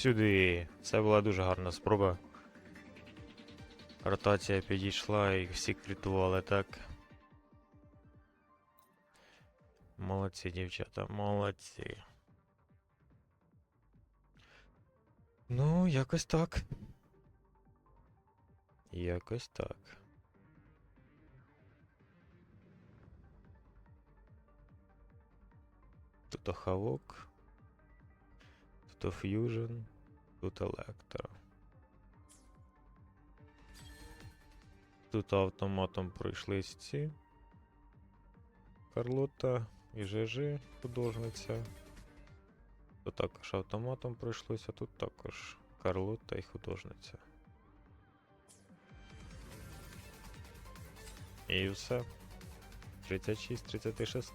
Сюди. Це була дуже гарна спроба. Ротація підійшла і всі критували так. Молодці, дівчата, молодці. Ну, якось так. Якось так. Тут хавок. Тут. Тут електро. Тут автоматом пройшлись ці. Карлота і ЖЖ художниця. Тут також автоматом пройшлося, тут також Карлота і художниця. І все. 36, 36.